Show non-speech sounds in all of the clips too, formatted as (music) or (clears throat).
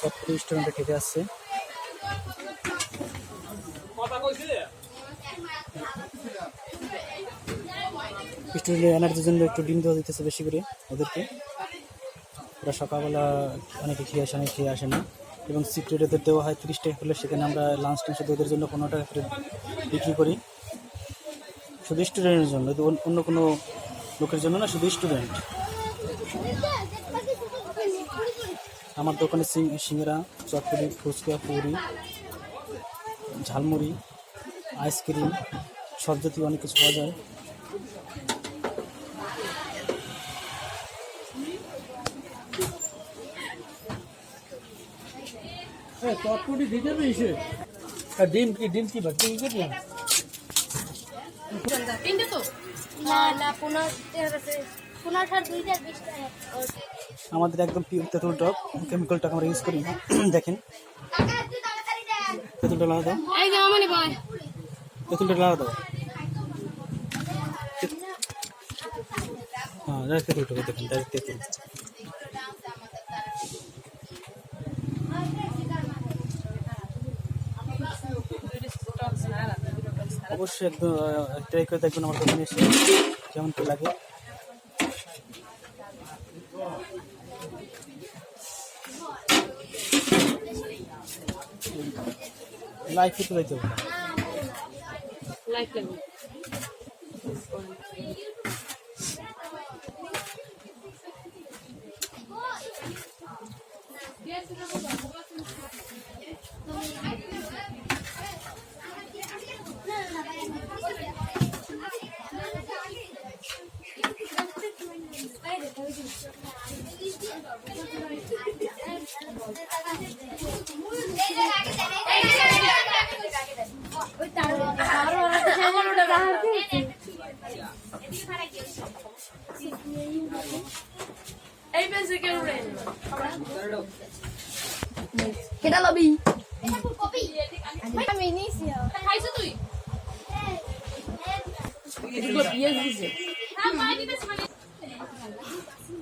চটপটি স্টুডেন্টরা খেতে আসছে। স্টুডেন্টের এনার্জির জন্য একটু ডিম দেওয়া দিতেছে বেশি করে ওদেরকে। ওরা সকালবেলা অনেকে খেয়ে আসে, অনেক খেয়ে আসে না। এবং সিক্রেট ওদের দেওয়া হয় তিরিশ টাকা করলে সেখানে আমরা লাঞ্চ টাইম শুধু ওদের জন্য পনেরো টাকা করে বিক্রি করি। শুধু স্টুডেন্টের জন্য, অন্য কোনো লোকের জন্য না, শুধু স্টুডেন্ট আমার দোকানে সিং- সিঙ্গারা চটপটি ফুচকা পুরি ঝালমুড়ি আইসক্রিম সব জাতীয় অনেক কিছু পাওয়া যায়। চটপটি দিতে পেয়েছে ডিম কি ডিম কি ভাত? ডিম কি তিনটে তো? না না পনেরো পনেরো দুইটা বিশ টাকা আমাদের একদম পিওর তেঁতুল টক কেমিক্যালটাকে আমরা ইউজ করি না। (clears throat) দেখেন। তেঁতুলটা লাগা দাও। এই যে আমানি ভাই তেঁতুলটা লাগা দাও। হ্যাঁ ডাইরেক্ট তেঁতুলটাকে দেখেন ডাইরেক্ট তেঁতুল। অবশ্যই একদম ট্রাই করে দেখবেন আমার দোকানে এসে কেমন কি লাগে। লাইফ তো যাইতে হবে না। লাইক লাগবে এই পেন্সিল কে উড়ে কেটা লবি আমি নিয়েছি খাইছো তুই এগুলো পিয়াজ দিছে হ্যাঁ। মাই দিতে মানে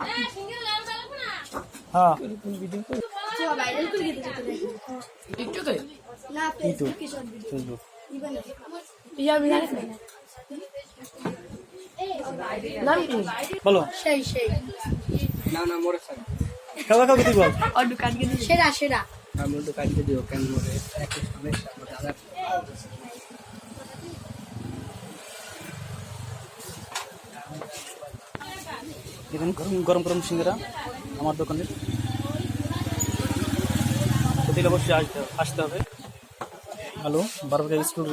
এ সিঙ্গেল লাল লাগবে না হ্যাঁ বাইরে তুই গেতে যেতে টিকটকে না ফেসবুক ইয়া বিনা নাম কি বলো। সেই সেই। না না মোরে খাওয়া আর দোকান সেরা সেরা। দোকান দিও কেন মোরে। এক সমস্যা গরম গরম সিঙ্গারা আমার দোকানে অবশ্যই আসতে আসতে হবে। হ্যালো বারবার স্কুল